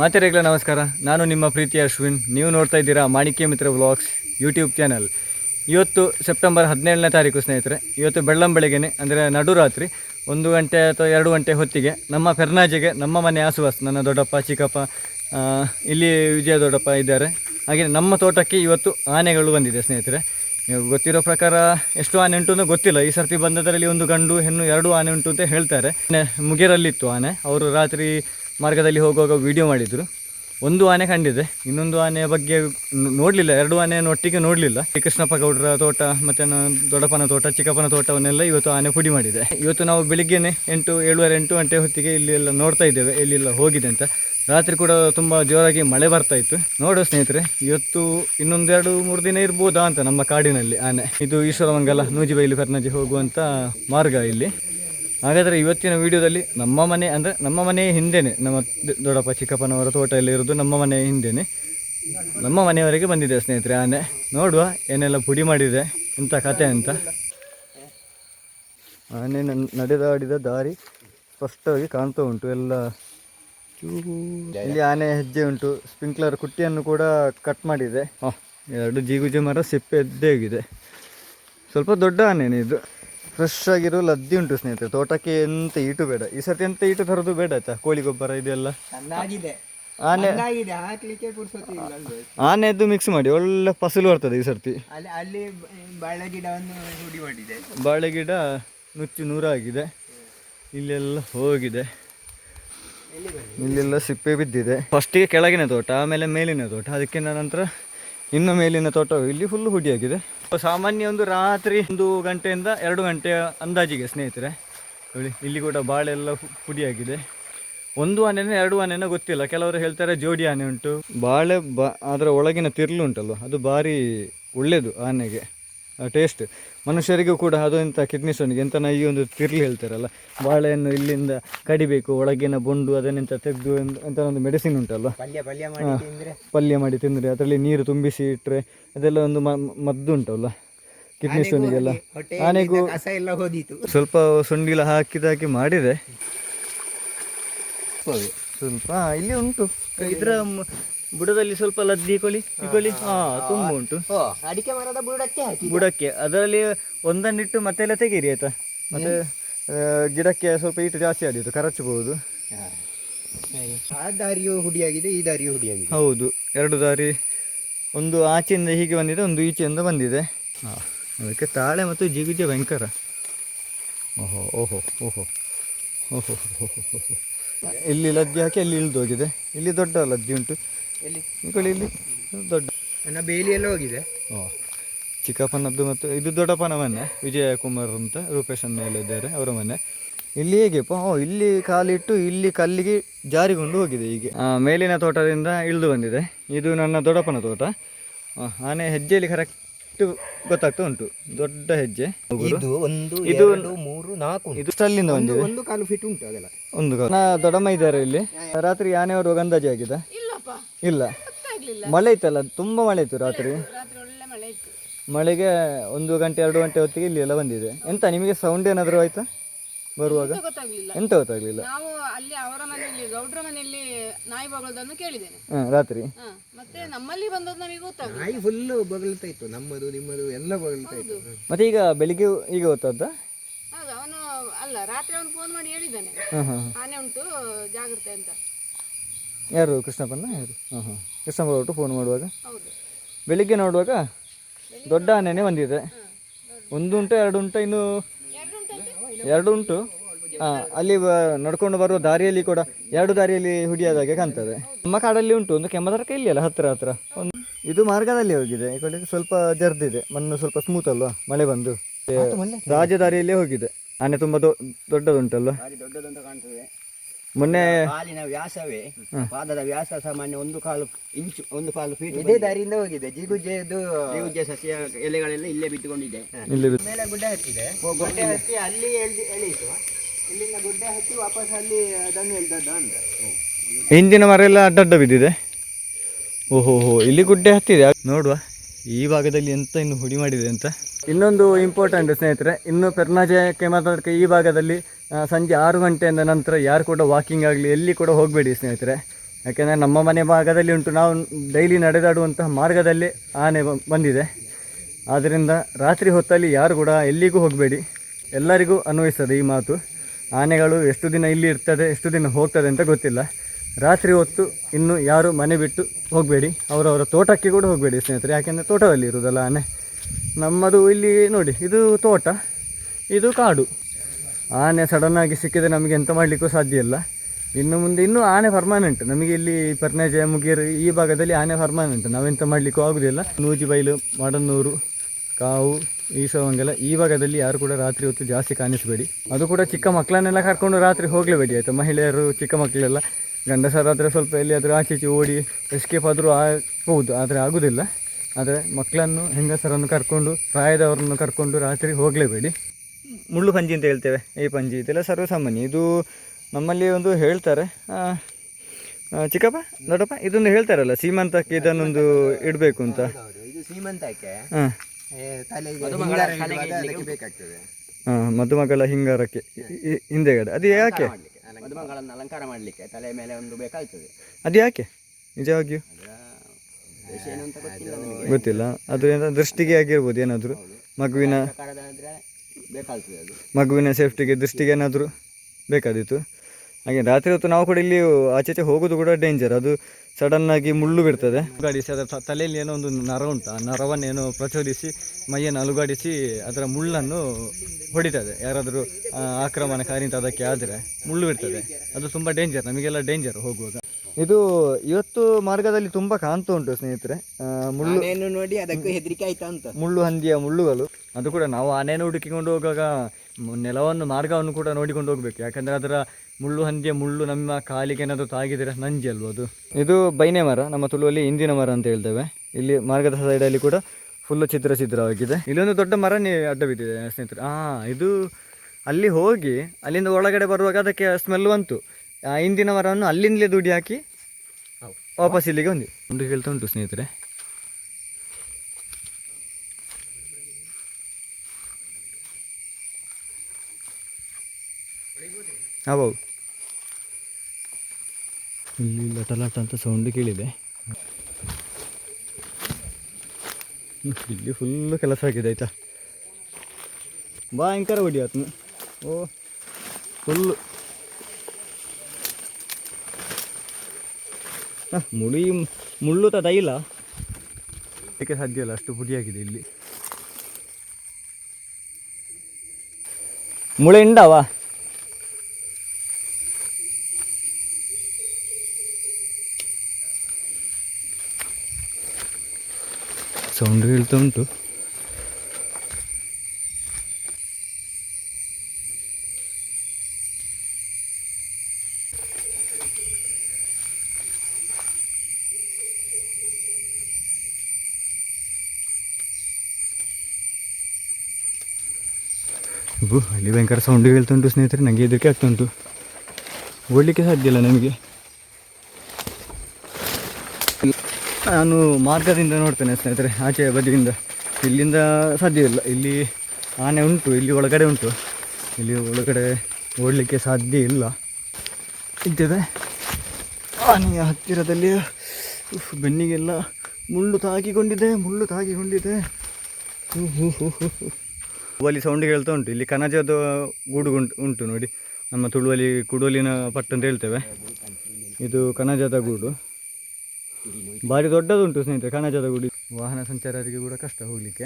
ಮಾತೆರೆಗಳ, ನಮಸ್ಕಾರ. ನಾನು ನಿಮ್ಮ ಪ್ರೀತಿ ಅಶ್ವಿನ್. ನೀವು ನೋಡ್ತಾ ಇದ್ದೀರಾ Manikya Mitra vlogs YouTube channel. ಇವತ್ತು ಸೆಪ್ಟೆಂಬರ್ ಹದಿನೇಳನೇ ತಾರೀಕು, ಸ್ನೇಹಿತರೆ. ಇವತ್ತು ಬೆಳ್ಳಂ ಬೆಳಗ್ಗೆನೆ, ಅಂದರೆ ನಡುರಾತ್ರಿ ಒಂದು ಗಂಟೆ ಅಥವಾ ಎರಡು ಗಂಟೆ ಹೊತ್ತಿಗೆ ನಮ್ಮ ಫೆರ್ನಾಜೆಗೆ ನಮ್ಮ ಮನೆ ಆಸುವಾಸ್, ನನ್ನ ದೊಡ್ಡಪ್ಪ, ಚಿಕ್ಕಪ್ಪ ಇಲ್ಲಿ ವಿಜಯ ದೊಡ್ಡಪ್ಪ ಇದ್ದಾರೆ. ಹಾಗೆ ನಮ್ಮ ತೋಟಕ್ಕೆ ಇವತ್ತು ಆನೆಗಳು ಬಂದಿದೆ, ಸ್ನೇಹಿತರೆ. ನೀವು ಗೊತ್ತಿರೋ ಪ್ರಕಾರ ಎಷ್ಟು ಆನೆ ಉಂಟು ಅಂತ ಗೊತ್ತಿಲ್ಲ. ಈ ಸರ್ತಿ ಬಂದದರಲ್ಲಿ ಒಂದು ಗಂಡು, ಹೆಣ್ಣು, ಎರಡು ಆನೆ ಉಂಟು ಅಂತ ಹೇಳ್ತಾರೆ. ಮುಗೇರಲ್ಲಿತ್ತು ಆನೆ. ಅವರು ರಾತ್ರಿ ಮಾರ್ಗದಲ್ಲಿ ಹೋಗುವಾಗ ವಿಡಿಯೋ ಮಾಡಿದರು. ಒಂದು ಆನೆ ಕಂಡಿದೆ. ಇನ್ನೊಂದು ಆನೆಯ ಬಗ್ಗೆ ನೋಡಲಿಲ್ಲ. ಎರಡು ಆನೆಯನ್ನು ಒಟ್ಟಿಗೆ ನೋಡಲಿಲ್ಲ. ಕೃಷ್ಣಪ್ಪ ಗೌಡರ ತೋಟ ಮತ್ತು ದೊಡ್ಡಪ್ಪನ ತೋಟ, ಚಿಕ್ಕಪ್ಪನ ತೋಟವನ್ನೆಲ್ಲ ಇವತ್ತು ಆನೆ ಪುಡಿ ಮಾಡಿದೆ. ಇವತ್ತು ನಾವು ಬೆಳಿಗ್ಗೆನೆ ಎಂಟು, ಏಳುವರೆ ಎಂಟು ಗಂಟೆ ಹೊತ್ತಿಗೆ ಇಲ್ಲಿ ಎಲ್ಲ ನೋಡ್ತಾ ಇದ್ದೇವೆ. ಎಲ್ಲಿಲ್ಲ ಹೋಗಿದೆ ಅಂತ. ರಾತ್ರಿ ಕೂಡ ತುಂಬ ಜೋರಾಗಿ ಮಳೆ ಬರ್ತಾ ಇತ್ತು. ನೋಡು ಸ್ನೇಹಿತರೆ, ಇವತ್ತು ಇನ್ನೊಂದೆರಡು, ಮೂರು ದಿನ ಇರ್ಬೋದಾ ಅಂತ ನಮ್ಮ ಕಾಡಿನಲ್ಲಿ ಆನೆ. ಇದು ಈಶ್ವರಮಂಗಲ, ನೂಜಿಬೈಲು, ಕರ್ನಾಜಿ ಹೋಗುವಂಥ ಮಾರ್ಗ ಇಲ್ಲಿ. ಹಾಗಾದರೆ ಇವತ್ತಿನ ವಿಡಿಯೋದಲ್ಲಿ ನಮ್ಮ ಮನೆ ಅಂದರೆ ನಮ್ಮ ಮನೆ ಹಿಂದೆನೆ, ನಮ್ಮ ದೊಡ್ಡಪ್ಪ ಚಿಕ್ಕಪ್ಪನವರ ತೋಟ ಎಲ್ಲ ಇರೋದು ನಮ್ಮ ಮನೆ ಹಿಂದೆನೆ, ನಮ್ಮ ಮನೆಯವರೆಗೆ ಬಂದಿದೆ ಸ್ನೇಹಿತರೆ ಆನೆ. ನೋಡುವ ಏನೆಲ್ಲ ಪುಡಿ ಮಾಡಿದೆ ಇಂಥ ಕತೆ ಅಂತ. ಆನೆ ನಡೆದಾಡಿದ ದಾರಿ ಸ್ಪಷ್ಟವಾಗಿ ಕಾಣ್ತಾ ಉಂಟು, ಎಲ್ಲ ಇಲ್ಲಿ ಆನೆ ಹೆಜ್ಜೆ ಉಂಟು ಸ್ಪ್ರಿಂಕ್ಲರ್ ಕುಟ್ಟಿಯನ್ನು ಕೂಡ ಕಟ್ ಮಾಡಿದೆ. ಎರಡು ಜೀಗುಜಿ ಮರ ಸಿಪ್ಪೆ ಎದ್ದೇ ಆಗಿದೆ. ಸ್ವಲ್ಪ ದೊಡ್ಡ ಆನೆನೇ ಇದು. ಫ್ರೆಶ್ ಆಗಿರೋ ಲದ್ದಿ ಉಂಟು ಸ್ನೇಹಿತರೆ. ತೋಟಕ್ಕೆ ಎಂತ ಈಟು ಬೇಡ. ಈ ಸರ್ತಿ ಎಂತ ಈಟು ತರೋದು ಬೇಡ ಆಯ್ತಾ? ಕೋಳಿ ಗೊಬ್ಬರ ಇದೆಲ್ಲ? ಆನೆ? ಆನೆದ್ದು ಮಿಕ್ಸ್ ಮಾಡಿ. ಒಳ್ಳೆ ಫಸಲು ಬರ್ತದೆ ಈ ಸರ್ತಿ. ಅಲ್ಲಿ ಬಾಳೆ ಗಿಡ ನುಚ್ಚು ನೂರಾಗಿದೆ. ಇಲ್ಲೆಲ್ಲ ಹೋಗಿದೆ. ಇಲ್ಲೆಲ್ಲ ಸಿಪ್ಪೆ ಬಿದ್ದಿದೆ. ಫಸ್ಟಿಗೆ ಕೆಳಗಿನ ತೋಟ ಆಮೇಲೆ ಮೇಲಿನ ತೋಟ. ಅದಕ್ಕೆ ನಂತರ ಇನ್ನು ಮೇಲಿನ ತೋಟ ಇಲ್ಲಿ ಫುಲ್ ಹುಡಿಯಾಗಿದೆ. ಸಾಮಾನ್ಯ ಒಂದು ರಾತ್ರಿ ಒಂದು ಗಂಟೆಯಿಂದ ಎರಡು ಗಂಟೆಯ ಅಂದಾಜಿಗೆ, ಸ್ನೇಹಿತರೆ. ನೋಡಿ, ಇಲ್ಲಿ ಕೂಡ ಬಾಳೆ ಎಲ್ಲ ಹು- ಪುಡಿಯಾಗಿದೆ ಒಂದು ಆನೆನ ಎರಡು ಆನೆನ ಗೊತ್ತಿಲ್ಲ. ಕೆಲವರು ಹೇಳ್ತಾರೆ ಜೋಡಿ ಆನೆ ಉಂಟು. ಬಾಳೆ ಬ, ಅದರ ಒಳಗಿನ ತಿರ್ಲು ಉಂಟಲ್ವ? ಅದು ಭಾರಿ ಒಳ್ಳೆಯದು ಆನೆಗೆ. ಟೇಸ್ಟ್ ಮನುಷ್ಯರಿಗೂ ಕೂಡ ಅದು ಎಂಥ ಕಿಡ್ನಿ ಸ್ಟೋನಿಗೆ ಎಂತ ಈ ಒಂದು ತಿರ್ಲಿ ಹೇಳ್ತಾರಲ್ಲ ಬಾಳೆಯನ್ನು ಇಲ್ಲಿಂದ ಕಡಿಬೇಕು ಒಳಗಿನ ಬೊಂಡು ಅದನ್ನೆಂತ ತೆಗೆದು ಅಂತ ಒಂದು ಮೆಡಿಸಿನ್ ಉಂಟಲ್ಲ ಪಲ್ಯ ಮಾಡಿ ತಿಂದ್ರೆ? ಅದರಲ್ಲಿ ನೀರು ತುಂಬಿಸಿ ಇಟ್ಟರೆ ಅದೆಲ್ಲ ಒಂದು ಮದ್ದು ಉಂಟಲ್ಲ ಕಿಡ್ನಿ ಸ್ಟೋನಿಗೆಲ್ಲ ಆನೆಗೂ ಸ್ವಲ್ಪ ಸುಂಡಿಲ ಹಾಕಿದಾಕಿ ಮಾಡಿದೆ. ಸ್ವಲ್ಪ ಇಲ್ಲಿ ಉಂಟು. ಇದರ ಬುಡದಲ್ಲಿ ಸ್ವಲ್ಪ ಲದ್ದಿ ಕೊಳಿ ಇಕೊಳಿ ಹಾ ತುಂಬ ಉಂಟು. ಓ ಅಡಿಕೆ ಮರದ ಬುಡಕ್ಕೆ ಹಾಕಿ. ಬುಡಕ್ಕೆ ಅದರಲ್ಲಿ ಒಂದನ್ನಿಟ್ಟು ಮತ್ತೆ ಎಲ್ಲ ತೆಗೀರಿ ಆಯ್ತಾ? ಮತ್ತೆ ಆ, ಗಿಡಕ್ಕೆ ಸ್ವಲ್ಪ ಈಟು ಜಾಸ್ತಿ ಆಡಿತ್ತು ಕರಚಬಹುದು. ಆ ದಾರಿಯು ಹುಡಿಯಾಗಿದೆ ಈ ದಾರಿಯು ಹುಡಿಯಾಗಿದೆ. ಹೌದು ಎರಡು ದಾರಿ ಒಂದು ಆಚೆಯಿಂದ ಹೀಗೆ ಬಂದಿದೆ ಒಂದು ಈಚೆಯಿಂದ ಬಂದಿದೆ. ಹಾ, ಅದಕ್ಕೆ ತಾಳೆ ಮತ್ತು ಜಿಗುಜೆ ಭಯಂಕರ. ಓಹೋ ಓಹೋ ಓಹೋ. ಓಹೋ ಓಹೋ ಓಹೋ. ಇಲ್ಲಿ ಲದ್ದಿ ಹಾಕಿ ಅಲ್ಲಿ ಇಳಿದೋಗಿದೆ ಇಲ್ಲಿ ದೊಡ್ಡ ಲದ್ದಿ ಉಂಟು. ಎಲ್ಲಿ? ಈ ಇಲ್ಲಿ ದೊಡ್ಡ. ನನ್ನ ಬೇಲಿಯೆಲ್ಲ ಹೋಗಿದೆ. ಓ ಚಿಕ್ಕಪ್ಪನದ್ದು ಮತ್ತು ಇದು ದೊಡ್ಡಪ್ಪನ ಮನೆ. ವಿಜಯ ಕುಮಾರ್ ಅಂತ ರೂಪೇಶ್ ಇದ್ದಾರೆ ಅವರ ಮನೆ. ಇಲ್ಲಿ ಹೇಗೆಪ್ಪ ಓ ಇಲ್ಲಿ ಕಾಲಿಟ್ಟು ಇಲ್ಲಿ ಕಲ್ಲಿಗೆ ಜಾರಿಕೊಂಡು ಹೋಗಿದೆ ಹೀಗೆ. ಮೇಲಿನ ತೋಟದಿಂದ ಇಳಿದು ಬಂದಿದೆ. ಇದು ನನ್ನ ದೊಡ್ಡಪ್ಪನ ತೋಟ. ಆನೆ ಹೆಜ್ಜೆಯಲ್ಲಿ ಕರೆಕ್ಟ್ ಗೊತ್ತಾಗ್ತಾ ಉಂಟು. ದೊಡ್ಡ ಹೆಜ್ಜೆ. ಇದು ಒಂದು ಇದು- ಮೂರು ನಾಲ್ಕು ಇದು ಸ್ಟಲ್ಲಿಂದ ಒಂದು ಬಂದಿದೆ. ಒಂದು ಕಾಲು ಫಿಟ್ ಉಂಟು ಅದೆಲ್ಲ. ಒಂದು ದೊಡ್ಡಮ್ಮ ಇದ್ದಾರೆ ಇಲ್ಲಿ. ರಾತ್ರಿ ಆನೆ ಬರುವಾಗ ಅಂದಾಜು ಆಗಿದೆ. ಇಲ್ಲ. ಮಳೆ ಇತ್ತಲ್ಲ ತುಂಬಾ ಮಳೆ ಇತ್ತು ರಾತ್ರಿ. ರಾತ್ರಿ ಒಳ್ಳೆ ಮಳೆ ಇತ್ತು. ಮಳೆಗೆ ಒಂದು ಗಂಟೆ ಎರಡು ಗಂಟೆ ಹೊತ್ತಿಗೆ ಇಲ್ಲಿ ಎಲ್ಲ ಬಂದಿದೆ. ಎಂತ ನಿಮಗೆ ಸೌಂಡ್ ಏನಾದರೂ ಆಯ್ತಾ? ಬರುವಾಗ? ಎಂತ ಗೊತ್ತಾಗ್ಲಿಲ್ಲ. ಎಂತ ಗೊತ್ತಾಗ್ಲಿಲ್ಲ? ನಾವು ಅಲ್ಲಿ ಅವರ ಮನೆಯಲ್ಲಿ ಗೌಡ್ರ ಮನೆಯಲ್ಲಿ ನಾಯಿ ಬಗಳದನ್ನು ಕೇಳಿದ್ದೇನೆ. ಹಾಂ ರಾತ್ರಿ. ಹಾ ಮತ್ತೆ ನಮ್ಮಲ್ಲಿ ಬಂದದ್ದು ನಮಗೆ ಗೊತ್ತಾಗ ನಾಯಿ ಫುಲ್ ಬಗಲ್ತಾ ಇತ್ತು. ನಮ್ಮದು ನಿಮ್ಮದು ಎಲ್ಲ ಬಗಲ್ತಾ ಇತ್ತು. ಮತ್ತೆ ಈಗ ಬೆಳಿಗ್ಗೆ ಈಗ ಗೊತ್ತಾದ ಹೌದು ಅವನು ಅಲ್ಲ ರಾತ್ರಿ ಅವನು ಫೋನ್ ಮಾಡಿ ಹೇಳಿದ್ದಾನೆ. ಆನೆ ಉಂಟು ಜಾಗ್ರತೆ ಅಂತ. ಯಾರು ಕೃಷ್ಣಪ್ಪನ? ಯಾರು? ಹಾಂ ಹಾಂ ಕೃಷ್ಣಪ್ಪ ಒಟ್ಟು ಫೋನ್ ಮಾಡುವಾಗ? ಹೌದು. ಬೆಳಿಗ್ಗೆ ನೋಡುವಾಗ ದೊಡ್ಡ ಆನೆನೇ ಬಂದಿದೆ. ಒಂದು ಉಂಟು ಎರಡು ಉಂಟು ಇನ್ನು ಎರಡು ಉಂಟು ಹಾಂ ಅಲ್ಲಿ ಬ- ನಡ್ಕೊಂಡು ಬರುವ ದಾರಿಯಲ್ಲಿ ಕೂಡ ಎರಡು ದಾರಿಯಲ್ಲಿ ಹುಡಿಯಾದಾಗೆ ಕಾಣ್ತದೆ. ನಮ್ಮ ಕಾಡಲ್ಲಿ ಉಂಟು ಒಂದು ಕೆಮ್ಮದರಕ ಇಲ್ಲಿ ಅಲ್ಲ ಹತ್ತಿರ ಹತ್ತಿರ ಒಂದು ಇದು ಮಾರ್ಗದಲ್ಲಿ ಹೋಗಿದೆ. ಈ ಕಡೆ ಸ್ವಲ್ಪ ಜರ್ದಿದೆ. ಮಣ್ಣು ಸ್ವಲ್ಪ ಸ್ಮೂತ್ ಅಲ್ವಾ? ಮಳೆ ಬಂದು. ರಾಜದಾರಿಯಲ್ಲೇ ಹೋಗಿದೆ. ಆನೆ ತುಂಬ ದೊ ದೊಡ್ಡದುಂಟಲ್ವಾ? ದೊಡ್ಡದಂತ ಕಾಣ್ತದೆ. ಮೊನ್ನೆ ಕಾಲಿನ ವ್ಯಾಸವೇ ಪಾದದ ವ್ಯಾಸ ಸಾಮಾನ್ಯ ಒಂದು ಕಾಲು ಇಂಚು ಒಂದು ಕಾಲು ಫೀಟ್ ಇದೇ ದಾರಿಯಿಂದ ಹೋಗಿದೆ. ಜಿಗುಜೆದು ಜಿಗುಜೆ ಸಸ್ಯ ಎಲೆಗಳೆಲ್ಲ ಇಲ್ಲೇ ಬಿಟ್ಟುಕೊಂಡಿದೆ. ಮೇಲೆ ಗುಡ್ಡೆ ಹತ್ತಿದೆ. ಗುಡ್ಡೆ ಹತ್ತಿ ಅಲ್ಲಿ ಎಳೀತು. ಇಲ್ಲಿಂದ ಗುಡ್ಡೆ ಹತ್ತಿ ವಾಪಸ್ ಅಲ್ಲಿ ಅದನ್ನು ಎಳ್ದದ್ದು ಅಂತ. ಹಿಂದಿನ ಮರ ಎಲ್ಲ ಅಡ್ಡಡ್ಡ ಬಿದ್ದಿದೆ. ಓಹೋ ಇಲ್ಲಿ ಗುಡ್ಡೆ ಹತ್ತಿದೆ. ನೋಡುವ. ಈ ಭಾಗದಲ್ಲಿ ಎಂತ ಇನ್ನು ಹುಡಿ ಮಾಡಿದೆ ಅಂತ? ಇನ್ನೊಂದು ಇಂಪಾರ್ಟೆಂಟ್ ಸ್ನೇಹಿತರೆ, ಇನ್ನು ಪೆರ್ನಾಜಯಕ್ಕೆ ಮಾತಾಡಕ್ಕೆ ಈ ಭಾಗದಲ್ಲಿ ಸಂಜೆ ಆರು ಗಂಟೆಯಿಂದ ನಂತರ ಯಾರು ಕೂಡ ವಾಕಿಂಗ್ ಆಗಲಿ, ಎಲ್ಲಿ ಕೂಡ ಹೋಗಬೇಡಿ ಸ್ನೇಹಿತರೆ. ಯಾಕೆಂದರೆ ನಮ್ಮ ಮನೆ ಭಾಗದಲ್ಲಿ ಉಂಟು, ನಾವು ಡೈಲಿ ನಡೆದಾಡುವಂತಹ ಮಾರ್ಗದಲ್ಲಿ ಆನೆ ಬಂದಿದೆ. ಆದ್ದರಿಂದ ರಾತ್ರಿ ಹೊತ್ತಲ್ಲಿ ಯಾರು ಕೂಡ ಎಲ್ಲಿಗೂ ಹೋಗಬೇಡಿ. ಎಲ್ಲರಿಗೂ ಅನ್ವಯಿಸ್ತದೆ ಈ ಮಾತು. ಆನೆಗಳು ಎಷ್ಟು ದಿನ ಇಲ್ಲಿ ಇರ್ತದೆ, ಎಷ್ಟು ದಿನ ಹೋಗ್ತದೆ ಅಂತ ಗೊತ್ತಿಲ್ಲ. ರಾತ್ರಿ ಹೊತ್ತು ಇನ್ನು ಯಾರು ಮನೆ ಬಿಟ್ಟು ಹೋಗಬೇಡಿ. ಅವರವರ ತೋಟಕ್ಕೆ ಕೂಡ ಹೋಗಬೇಡಿ ಸ್ನೇಹಿತರೆ. ಯಾಕೆಂದರೆ ತೋಟದಲ್ಲಿ ಇರುವುದಲ್ಲ ಆನೆ. ನಮ್ಮದು ಇಲ್ಲಿ ನೋಡಿ, ಇದು ತೋಟ, ಇದು ಕಾಡು. ಆನೆ ಸಡನ್ನಾಗಿ ಸಿಕ್ಕಿದರೆ ನಮಗೆ ಎಂತ ಮಾಡಲಿಕ್ಕೂ ಸಾಧ್ಯ ಇಲ್ಲ. ಇನ್ನು ಮುಂದೆ ಇನ್ನೂ ಆನೆ ಪರ್ಮನೆಂಟ್ ನಮಗೆ ಇಲ್ಲಿ ಪರ್ನೇಜೆ ಮುಗಿಯರು ಈ ಭಾಗದಲ್ಲಿ ಆನೆ ಪರ್ಮನೆಂಟ್ ನಾವೆಂತ ಮಾಡಲಿಕ್ಕೂ ಆಗೋದಿಲ್ಲ. ನೂಜಿಬೈಲು ಮಾಡನ್ನೂರು ಕಾವು ಈಸವಂಗೆಲ್ಲ ಈ ಭಾಗದಲ್ಲಿ ಯಾರು ಕೂಡ ರಾತ್ರಿ ಹೊತ್ತು ಜಾಸ್ತಿ ಕಾಣಿಸಬೇಡಿ. ಅದು ಕೂಡ ಚಿಕ್ಕ ಮಕ್ಕಳನ್ನೆಲ್ಲ ಕರ್ಕೊಂಡು ರಾತ್ರಿ ಹೋಗಲೇಬೇಡಿ, ಆಯಿತಾ? ಮಹಿಳೆಯರು, ಚಿಕ್ಕ ಮಕ್ಕಳೆಲ್ಲ. ಗಂಡಸರಾದರೆ ಸ್ವಲ್ಪ ಎಲ್ಲಿಯಾದರೂ ಆಚೆ ಈಚೆ ಓಡಿ ಎಸ್ಕೇಪ್ ಆದರೂ ಆಗ್ಬೋದು ಆದರೆ ಆಗೋದಿಲ್ಲ. ಆದರೆ ಮಕ್ಕಳನ್ನು ಹೆಂಗಸರನ್ನು ಕರ್ಕೊಂಡು ಪ್ರಾಯದವರನ್ನು ಕರ್ಕೊಂಡು ರಾತ್ರಿ ಹೋಗಲೇಬೇಡಿ. ಮುಳ್ಳು ಪಂಜಿ ಅಂತ ಹೇಳ್ತೇವೆ ಈ ಪಂಜಿ ಇದೆಲ್ಲ ಸರ್ವಸಾಮಾನ್ಯ. ಇದು ನಮ್ಮಲ್ಲಿ ಒಂದು ಹೇಳ್ತಾರೆ ಚಿಕ್ಕಪ್ಪ ದೊಡ್ಡಪ್ಪ ಇದೊಂದು ಹೇಳ್ತಾರಲ್ಲ ಸೀಮಂತಕ್ಕೆ ಇದನ್ನೊಂದು ಇಡಬೇಕು ಅಂತ. ಇದು ಸೀಮಂತಕ್ಕೆ. ಹಾಂ. ಮದುಮಗಳ ಹಿಂಗಾರಕ್ಕೆ ಹಿಂದೆಗಡೆ. ಅದು ಯಾಕೆ? ಮದುಮಗಳನ್ನು ಅಲಂಕಾರ ಮಾಡಲಿಕ್ಕೆ ತಲೆ ಮೇಲೆ ಒಂದು ಬೇಕಾಗ್ತದೆ ಅದು ಯಾಕೆ? ನಿಜವಾಗಿಯೂ? ಅದರ ಏನು ಅಂತ ಗೊತ್ತಿಲ್ಲ ನಮಗೆ. ಗೊತ್ತಿಲ್ಲ. ಅದು ದೃಷ್ಟಿಗೆ ಆಗಿರ್ಬೋದು ಏನಾದರೂ? ಮಗುವಿನ ಪ್ರಕಾರದಾದ್ರೆ ಬೇಕಾಗ್ತದೆ ಅದು. ಮಗುವಿನ ಸೇಫ್ಟಿಗೆ ದೃಷ್ಟಿಗೆ ಏನಾದರೂ ಬೇಕಾದಿತ್ತು ಹಾಗೆ ರಾತ್ರಿ ಹೊತ್ತು ನಾವು ಕೂಡ ಇಲ್ಲಿ ಆಚೆಚೆ ಹೋಗೋದು ಕೂಡ ಡೇಂಜರ್ ಅದು ಸಡನ್ನಾಗಿ ಮುಳ್ಳು ಬಿಡ್ತದೆ. ಅಲುಗಾಡಿಸಿ, ಅದರ ತಲೆಯಲ್ಲಿ ಏನೋ ಒಂದು ನರ ಉಂಟು. ಆ ನರವನ್ನೇನೋ ಪ್ರಚೋದಿಸಿ, ಮೈಯನ್ನು ಅಲುಗಾಡಿಸಿ ಅದರ ಮುಳ್ಳನ್ನು ಹೊಡಿತದೆ. ಯಾರಾದರೂ ಆಕ್ರಮಣಕಾರಿ ಅಂತ ಅದಕ್ಕೆ ಆದರೆ ಮುಳ್ಳು ಬಿಡ್ತದೆ. ಅದು ತುಂಬ ಡೇಂಜರ್ ನಮಗೆಲ್ಲ ಡೇಂಜರ್ ಹೋಗುವಾಗ. ಇದು ಇವತ್ತು ಮಾರ್ಗದಲ್ಲಿ ತುಂಬಾ ಕಾಣ್ತಾ ಉಂಟು ಸ್ನೇಹಿತರೆ. ಮುಳ್ಳು ಆನೆಯನ್ನು ನೋಡಿ ಅದಕ್ಕೆ ಹೆದರಿಕೆ ಆಯ್ತಾ ಅಂತ. ಮುಳ್ಳು ಹಂದಿಯ ಮುಳ್ಳುಗಳು. ಅದು ಕೂಡ ನಾವು ಆನೆಯನ್ನು ಹುಡುಕಿಕೊಂಡು ಹೋಗುವಾಗ ನೆಲವನ್ನು ಮಾರ್ಗವನ್ನು ಕೂಡ ನೋಡಿಕೊಂಡು ಹೋಗ್ಬೇಕು ಯಾಕಂದ್ರೆ ಅದರ ಮುಳ್ಳು ಹಂದಿಯ ಮುಳ್ಳು ನಮ್ಮ ಕಾಲಿಗೆ ಏನಾದರೂ ತಾಗಿದರೆ ನಂಜಿ ಅಲ್ವ ಅದು? ಇದು ಬೈನೆ ಮರ ನಮ್ಮ ತುಳುವಲ್ಲಿ ಇಂದಿನ ಮರ ಅಂತ ಹೇಳ್ತೇವೆ. ಇಲ್ಲಿ ಮಾರ್ಗದ ಸೈಡಲ್ಲಿ ಕೂಡ ಫುಲ್ಲು ಚಿತ್ರ ಚಿತ್ರವಾಗಿದೆ ಇಲ್ಲೊಂದು ದೊಡ್ಡ ಮರ ಅಡ್ಡ ಬಿದ್ದಿದೆ ಸ್ನೇಹಿತರೆ. ಹಾಂ ಇದು ಅಲ್ಲಿ ಹೋಗಿ ಅಲ್ಲಿಂದ ಒಳಗಡೆ ಬರುವಾಗ ಅದಕ್ಕೆ ಸ್ಮೆಲ್ ಬಂತು. ಆ ಇಂದಿನ ಮರವನ್ನು ಅಲ್ಲಿಂದಲೇ ದುಡಿ ಹಾಕಿ ವಾಪಸ್ ಇಲ್ಲಿಗೆ ಒಂದು ಉಂಡು ಹೇಳ್ತಾ ಉಂಟು ಸ್ನೇಹಿತರೆ. ಹೌದು. ಇಲ್ಲಿ ಲಟ ಲಟ ಅಂತ ಸೌಂಡ್ ಕೇಳಿದೆ. ಇಲ್ಲಿ ಫುಲ್ಲು ಕೆಲಸ ಆಗಿದೆ ಆಯ್ತಾ? ಭಯಂಕರ ಹೊಡಿ ಓ ಫುಲ್ಲು ಮುಳಿ ಮುಳ್ಳು ತೈಲ ಅದಕ್ಕೆ ಸಾಧ್ಯ ಇಲ್ಲ ಅಷ್ಟು ಪುಡಿಯಾಗಿದೆ ಇಲ್ಲಿ. ಮುಳೆ ಉಂಡವಾ? ಸೌಂಡ್ ಹೇಳ್ತಾ ಉಂಟು. ಇವು ಅಲ್ಲಿ ಭಯಂಕರ ಸೌಂಡ್ ಹೇಳ್ತಾ ಉಂಟು ಸ್ನೇಹಿತರೆ ನನಗೆ ಇದಕ್ಕೆ ಆಗ್ತಾ ಉಂಟು ಓಡಲಿಕ್ಕೆ ಸಾಧ್ಯ ಇಲ್ಲ ನಮಗೆ. ನಾನು ಮಾರ್ಗದಿಂದ ನೋಡ್ತೇನೆ ಸ್ನೇಹಿತರೆ, ಆಚೆ ಬದಿಯಿಂದ. ಇಲ್ಲಿಂದ ಸಾಧ್ಯ ಇಲ್ಲ. ಆನೆ ಉಂಟು, ಇಲ್ಲಿ ಒಳಗಡೆ ಉಂಟು. ಇಲ್ಲಿ ಒಳಗಡೆ ಓಡಲಿಕ್ಕೆ ಸಾಧ್ಯ ಇಲ್ಲ. ಇದ್ದೇವೆ ಆನೆಯ ಹತ್ತಿರದಲ್ಲಿ ಬೆನ್ನಿಗೆಲ್ಲ ಮುಳ್ಳು ತಾಗಿಕೊಂಡಿದೆ ಮುಳ್ಳು ತಾಗಿಕೊಂಡಿದೆ. ಹ್ಞೂ ಹ್ಞೂ ಹ್ಞೂ ಹ್ಞೂ. ಅಲ್ಲಿ ಸೌಂಡ್ ಹೇಳ್ತಾ ಉಂಟು. ಇಲ್ಲಿ ಕಣಜದ ಗೂಡು ಉಂಟು ನೋಡಿ. ನಮ್ಮ ತುಳುವಲಿ ಕುಡೋಲಿನ ಪಟ್ಟು ಅಂತ ಹೇಳ್ತೇವೆ. ಇದು ಕಣಜದ ಗೂಡು. ಭಾರಿ ದೊಡ್ಡದುಂಟು ಸ್ನೇಹಿತರೆ, ಕಣಜದ ಗೂಡು. ವಾಹನ ಸಂಚಾರರಿಗೆ ಕೂಡ ಕಷ್ಟ ಹೋಗಲಿಕ್ಕೆ.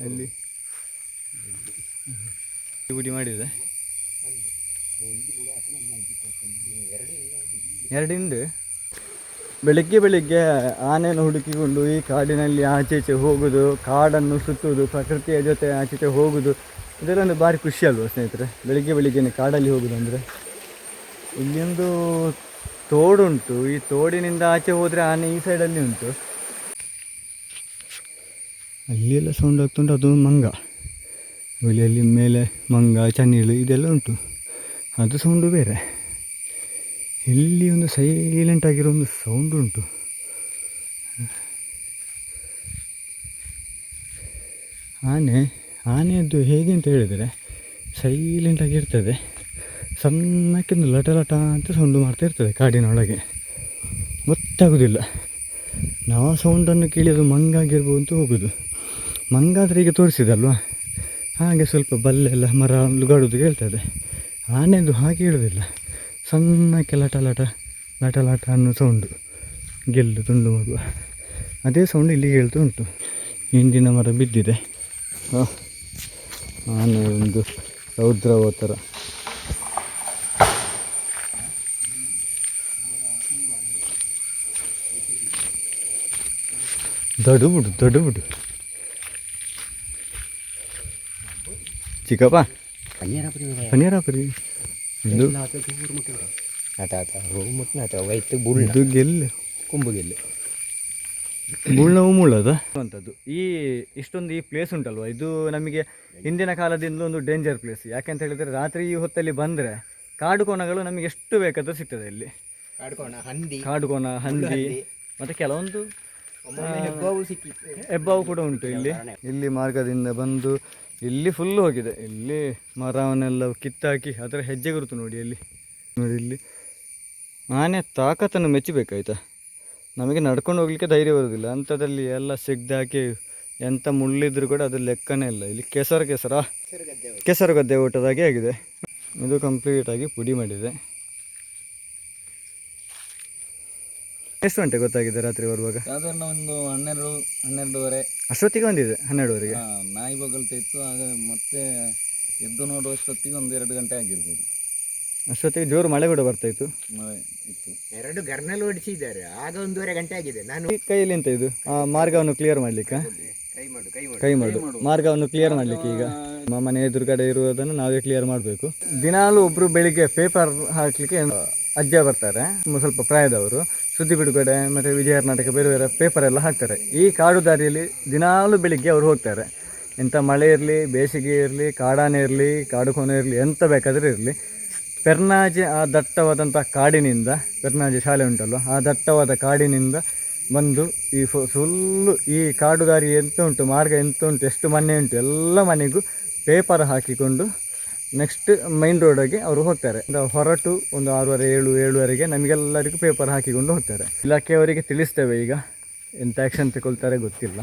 ಅಲ್ಲಿ. ಗುಡಿ ಮಾಡಿದೆ. ಎರಡಿಂದು? ಬೆಳಿಗ್ಗೆ ಬೆಳಿಗ್ಗೆ ಆನೆಯನ್ನು ಹುಡುಕಿಕೊಂಡು ಈ ಕಾಡಿನಲ್ಲಿ ಆಚೆ ಈಚೆ ಹೋಗುದು, ಕಾಡನ್ನು ಸುತ್ತುವುದು, ಪ್ರಕೃತಿಯ ಜೊತೆ ಆಚೆ ಈಚೆ ಹೋಗುದು ಒಂದು ಭಾರಿ ಖುಷಿ ಅಲ್ವಾ ಸ್ನೇಹಿತರೆ? ಬೆಳಿಗ್ಗೆ ಬೆಳಿಗ್ಗೆನೆ ಕಾಡಲ್ಲಿ ಹೋಗುದು ಅಂದರೆ? ಇಲ್ಲೊಂದು ತೋಡುಂಟು. ಈ ತೋಡಿನಿಂದ ಆಚೆ ಹೋದರೆ ಆನೆ ಈ ಸೈಡಲ್ಲಿ ಉಂಟು. ಅಲ್ಲಿ ಎಲ್ಲ ಸೌಂಡ್ ಆಗ್ತುಂಟು. ಅದು ಮಂಗ. ಅಲ್ಲಿ ಮೇಲೆ ಮಂಗ, ಚನ್ನೀಳು ಇದೆಲ್ಲ ಉಂಟು. ಅದು ಸೌಂಡು ಬೇರೆ. ಇಲ್ಲಿ ಒಂದು ಸೈಲೆಂಟ್ ಆಗಿರೋ ಒಂದು ಸೌಂಡ್ ಉಂಟು. ಆನೆ, ಆನೆಯದ್ದು ಹೇಗೆ ಅಂತ ಹೇಳಿದರೆ ಸೈಲೆಂಟಾಗಿರ್ತದೆ ಸಣ್ಣಕ್ಕೆ ಲಟ ಲಟ ಅಂತ ಸೌಂಡು ಮಾಡ್ತಾ ಇರ್ತದೆ ಕಾಡಿನೊಳಗೆ ಗೊತ್ತಾಗೋದಿಲ್ಲ. ನಾವು ಸೌಂಡನ್ನು ಕೇಳಿ ಅದು ಮಂಗಾಗಿರ್ಬೋದು ಅಂತ ಹೋಗೋದು. ಮಂಗಾದರೆ ಈಗ ತೋರಿಸಿದಲ್ವಾ? ಹಾಗೆ ಸ್ವಲ್ಪ ಬಲ್ಲೆಲ್ಲ ಮರ ಲುಗಾಡೋದು ಕೇಳ್ತದೆ ಆನೆದು ಹಾಗೆ ಹೇಳೋದಿಲ್ಲ ಸಣ್ಣಕ್ಕೆ ಲಟ ಲಟ ಲಟ ಲಟ ಅನ್ನೋ ಸೌಂಡು ಗೆಲ್ಲು ತುಂಡು ಮಗುವ ಅದೇ ಸೌಂಡ್ ಇಲ್ಲಿ ಹೇಳ್ತಾ ಉಂಟು. ಹಿಂದಿನ ಮರ ಬಿದ್ದಿದೆ. ಆನೆ ಒಂದು ರೌದ್ರವೋ ಥರ ದೊಡ್ಡ ಬಿಡು ವೈಟ್ ಗೆಲ್ಲು. ಮುಳ್ಳದ? ಅಂಥದ್ದು ಈ ಇಷ್ಟೊಂದು ಈ ಪ್ಲೇಸ್ ಉಂಟಲ್ವ? ಇದು ನಮಗೆ ಹಿಂದಿನ ಕಾಲದಿಂದ ಒಂದು ಡೇಂಜರ್ ಪ್ಲೇಸ್ ಯಾಕೆಂತ ಹೇಳಿದ್ರೆ ರಾತ್ರಿ ಈ ಹೊತ್ತಲ್ಲಿ ಬಂದ್ರೆ ಕಾಡು ಕೋಣಗಳು ನಮಗೆ ಎಷ್ಟು ಬೇಕಾದರೂ ಸಿಗ್ತದೆ ಇಲ್ಲಿ. ಕಾಡುಕೋಣ ಹಂದಿ. ಕಾಡು ಕೋಣ ಹಂದಿ. ಮತ್ತೆ ಕೆಲವೊಂದು ಹೆಬ್ಬಾವು ಕೂಡ ಉಂಟು ಇಲ್ಲಿ. ಇಲ್ಲಿ ಮಾರ್ಗದಿಂದ ಬಂದು ಇಲ್ಲಿ ಫುಲ್ ಹೋಗಿದೆ. ಇಲ್ಲಿ ಮರವನ್ನೆಲ್ಲ ಕಿತ್ತಾಕಿ ಅದರ ಹೆಜ್ಜೆ ಗುರುತು ನೋಡಿ ಅಲ್ಲಿ. ನೋಡಿ ಇಲ್ಲಿ. ಆನೆ ತಾಕತ್ತನ್ನು ಮೆಚ್ಚಬೇಕಾಯ್ತಾ? ನಮಗೆ ನಡ್ಕೊಂಡು ಹೋಗ್ಲಿಕ್ಕೆ ಧೈರ್ಯ ಬರೋದಿಲ್ಲ. ಅಂಥದ್ರಲ್ಲಿ ಎಲ್ಲ ಸಿಗ್ದಾಕಿ ಎಂಥ ಮುಳ್ಳಿದ್ರು ಕೂಡ ಅದು ಲೆಕ್ಕನೇ ಇಲ್ಲ. ಇಲ್ಲಿ ಕೆಸರು ಕೆಸರ? ಕೆಸರು ಗದ್ದೆ ಊಟದಾಗೆ ಆಗಿದೆ. ಇದು ಕಂಪ್ಲೀಟಾಗಿ ಪುಡಿ ಮಾಡಿದೆ. ಎಷ್ಟು ಗಂಟೆ ಗೊತ್ತಾಗಿದೆ ರಾತ್ರಿ ಬರುವಾಗ? ಸಾಧಾರಣ ಒಂದು ಹನ್ನೆರಡು ಹನ್ನೆರಡುವರೆ. ಅಷ್ಟೊತ್ತಿಗೆ ಬಂದಿದೆ ಹನ್ನೆರಡುವರೆಗೆ. ಆ, ನಾಯಿ ಬಗಲ್ತಾ ಇತ್ತು ಆಗ ಮತ್ತೆ ಎದ್ದು ನೋಡುವಷ್ಟೊತ್ತಿಗೆ ಒಂದು ಎರಡು ಗಂಟೆ ಆಗಿರ್ಬೋದು. ಅಷ್ಟೊತ್ತಿಗೆ ಜೋರು ಮಳೆ ಕೂಡ ಬರ್ತಾ ಇತ್ತು. ಮಳೆ ಇತ್ತು. ಎರಡು ಗರ್ನಲ್ ಓಡಿಸಿದ್ದಾರೆ ಆಗ ಒಂದೂವರೆ ಗಂಟೆ ಆಗಿದೆ. ನಾನು ಈ ಕೈಯಲ್ಲಿ ಎಂತ ಇದು? ಆ ಮಾರ್ಗವನ್ನು ಕ್ಲಿಯರ್ ಮಾಡ್ಲಿಕ್ಕೆ? ಕೈ ಮಾಡು ಕೈ ಮಾಡು ಕೈ ಮಾಡು ಮಾರ್ಗವನ್ನು ಕ್ಲಿಯರ್ ಮಾಡ್ಲಿಕ್ಕೆ ಈಗ? ನಮ್ಮ ಮನೆ ಎದುರುಗಡೆ ಇರುವುದನ್ನು ನಾವೇ ಕ್ಲಿಯರ್ ಮಾಡಬೇಕು. ದಿನಾಲು ಒಬ್ರು ಬೆಳಿಗ್ಗೆ ಪೇಪರ್ ಹಾಕ್ಲಿಕ್ಕೆ ಅಜ್ಜ ಬರ್ತಾರೆ ಸ್ವಲ್ಪ ಪ್ರಾಯದವರು. ಸುದ್ದಿ ಬಿಡುಗಡೆ, ಮತ್ತು ವಿಜಯ ಕರ್ನಾಟಕ ಬೇರೆ ಬೇರೆ ಪೇಪರ್ ಎಲ್ಲ ಹಾಕ್ತಾರೆ. ಈ ಕಾಡು ದಾರಿಯಲ್ಲಿ ದಿನಾಲು ಬೆಳಿಗ್ಗೆ ಅವರು ಹೋಗ್ತಾರೆ. ಎಂಥ ಮಳೆ ಇರಲಿ, ಬೇಸಿಗೆ ಇರಲಿ, ಕಾಡಾನೆ ಇರಲಿ, ಕಾಡು ಕೋಣೆ ಇರಲಿ, ಎಂತ ಬೇಕಾದರೂ ಇರಲಿ. ಪೆರ್ನಾಜೆ ಆ ದಟ್ಟವಾದಂಥ ಕಾಡಿನಿಂದ, ಪೆರ್ನಾಜೆ ಶಾಲೆ ಉಂಟಲ್ಲ ಆ ದಟ್ಟವಾದ ಕಾಡಿನಿಂದ ಬಂದು ಈ ಫುಲ್ಲು ಈ ಕಾಡು ದಾರಿ ಎಂತ ಉಂಟು, ಮಾರ್ಗ ಎಂತ ಉಂಟು, ಎಷ್ಟು ಮನೆ ಉಂಟು, ಎಲ್ಲ ಮನೆಗೂ ಪೇಪರ್ ಹಾಕಿಕೊಂಡು ನೆಕ್ಸ್ಟ್ ಮೈನ್ ರೋಡಿಗೆ ಅವರು ಹೋಗ್ತಾರೆ. ಹೊರಟು ಒಂದು ಆರೂವರೆ, ಏಳು, ಏಳುವರೆಗೆ ನಮಗೆಲ್ಲರಿಗೂ ಪೇಪರ್ ಹಾಕಿಕೊಂಡು ಹೋಗ್ತಾರೆ. ಇಲಾಖೆಯವರಿಗೆ ತಿಳಿಸ್ತೇವೆ ಈಗ. ಎಂಥ ಆ್ಯಕ್ಷನ್ ತಗೊಳ್ತಾರೆ ಗೊತ್ತಿಲ್ಲ.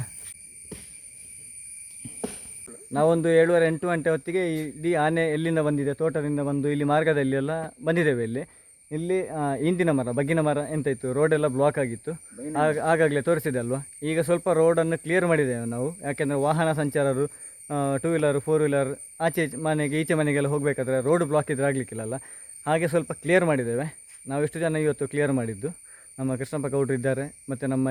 ನಾವೊಂದು ಏಳುವರೆ, ಎಂಟು ಗಂಟೆ ಹೊತ್ತಿಗೆ ಇಡೀ ಆನೆ ಎಲ್ಲಿಂದ ಬಂದಿದೆ, ತೋಟದಿಂದ ಬಂದು ಇಲ್ಲಿ ಮಾರ್ಗದಲ್ಲಿ ಎಲ್ಲ ಬಂದಿದ್ದೇವೆ ಇಲ್ಲಿ. ಇಲ್ಲಿ ಇಂದಿನ ಮರ, ಬಗ್ಗಿನ ಮರ ಎಂತ ಇತ್ತು ರೋಡೆಲ್ಲ ಬ್ಲಾಕ್ ಆಗಿತ್ತು. ಆಗ, ಆಗಾಗಲೇ ತೋರಿಸಿದೆ ಅಲ್ವಾ? ಈಗ ಸ್ವಲ್ಪ ರೋಡನ್ನು ಕ್ಲಿಯರ್ ಮಾಡಿದ್ದೇವೆ ನಾವು. ಯಾಕೆಂದರೆ ವಾಹನ ಸಂಚಾರರು ಟೂ ವೀಲರ್ ಫೋರ್ ವೀಲರ್ ಆಚೆ ಮನೆಗೆ, ಈಚೆ ಮನೆಗೆಲ್ಲ ಹೋಗಬೇಕಾದ್ರೆ ರೋಡ್ ಬ್ಲಾಕ್ ಇದ್ರೆ ಆಗಲಿಕ್ಕಿಲ್ಲಲ್ಲ. ಹಾಗೆ ಸ್ವಲ್ಪ ಕ್ಲಿಯರ್ ಮಾಡಿದ್ದೇವೆ. ನಾವು ಎಷ್ಟು ಜನ ಇವತ್ತು ಕ್ಲಿಯರ್ ಮಾಡಿದ್ದು? ನಮ್ಮ ಕೃಷ್ಣಪ್ಪ ಗೌಡ್ರು ಇದ್ದಾರೆ, ಮತ್ತು ನಮ್ಮ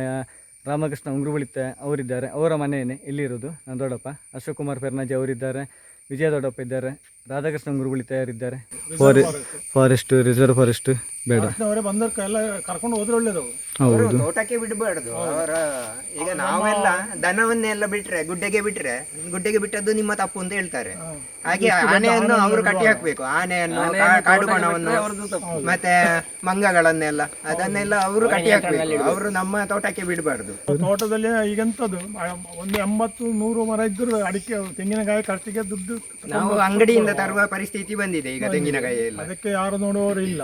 ರಾಮಕೃಷ್ಣ ಉಂಗ್ರುಬಳಿತ ಅವರಿದ್ದಾರೆ. ಅವರ ಮನೆಯೇ ಇಲ್ಲಿರೋದು. ನನ್ನ ದೊಡ್ಡಪ್ಪ. ಅಶೋಕ್ ಕುಮಾರ್ ಫೆರ್ನಾಜಿ ಅವರಿದ್ದಾರೆ. ವಿಜಯ ದೊಡ್ಡಪ್ಪ ಇದ್ದಾರೆ. ರಾಧಾಕೃಷ್ಣ ಗುರುಗಳು ತಯಾರಿದ್ದಾರೆ. ಫಾರೆ ಫಾರೆಸ್ಟ್ ರಿಸರ್ವ್ ಫಾರೆಸ್ಟ್ ಬೇಡ. ಅವರೇ ಬಂದರ್ಕ ಎಲ್ಲ ಕರ್ಕೊಂಡು ಹೋದ್ರೆ ಒಳ್ಳೇದು ಅವರು ಹೌದು ತೋಟಕ್ಕೆ ಬಿಡಬಾರ್ದು. ಅವರ ಈಗ ನಾವೆಲ್ಲ ದನವನ್ನೆಲ್ಲ ಬಿಟ್ರೆ ಗುಡ್ಡೆಗೆ ಬಿಟ್ರೆ ಗುಡ್ಡೆಗೆ ಬಿಟ್ಟದ್ದು ನಿಮ್ಮ ತಪ್ಪು ಅಂತ ಹೇಳ್ತಾರೆ. ಹಾಗೆ ಆನೆಯನ್ನು ಅವರು ಕಟ್ಟಿ ಹಾಕ್ಬೇಕು. ಆನೆಯನ್ನು ಕಾ- ಕಾಡು ಕೋಣವನ್ನು ಮತ್ತೆ ಮಂಗಗಳನ್ನೆಲ್ಲ ಅದನ್ನೆಲ್ಲ ಅವರು ಕಟ್ಟಿ ಹಾಕ್ಬೇಕು. ಅವರು ನಮ್ಮ ತೋಟಕ್ಕೆ ಬಿಡಬಾರ್ದು. ತೋಟದಲ್ಲಿ ಈಗಂತದ್ದು ಒಂದು ಎಂಬತ್ತು ನೂರು ಮರ ಇದ್ರು ಅಡಿಕೆ ತೆಂಗಿನಕಾಯಿ ಖರ್ಚಿಗೆ ದುಡ್ಡು ನಾವು ಅಂಗಡಿಯಿಂದ ತರುವ ಪರಿಸ್ಥಿತಿ ಬಂದಿದೆ ಈಗ ತೆಂಗಿನಕಾಯಿ ಎಲ್ಲ ಅದಕ್ಕೆ ಯಾರು ನೋಡುವವರು ಇಲ್ಲ.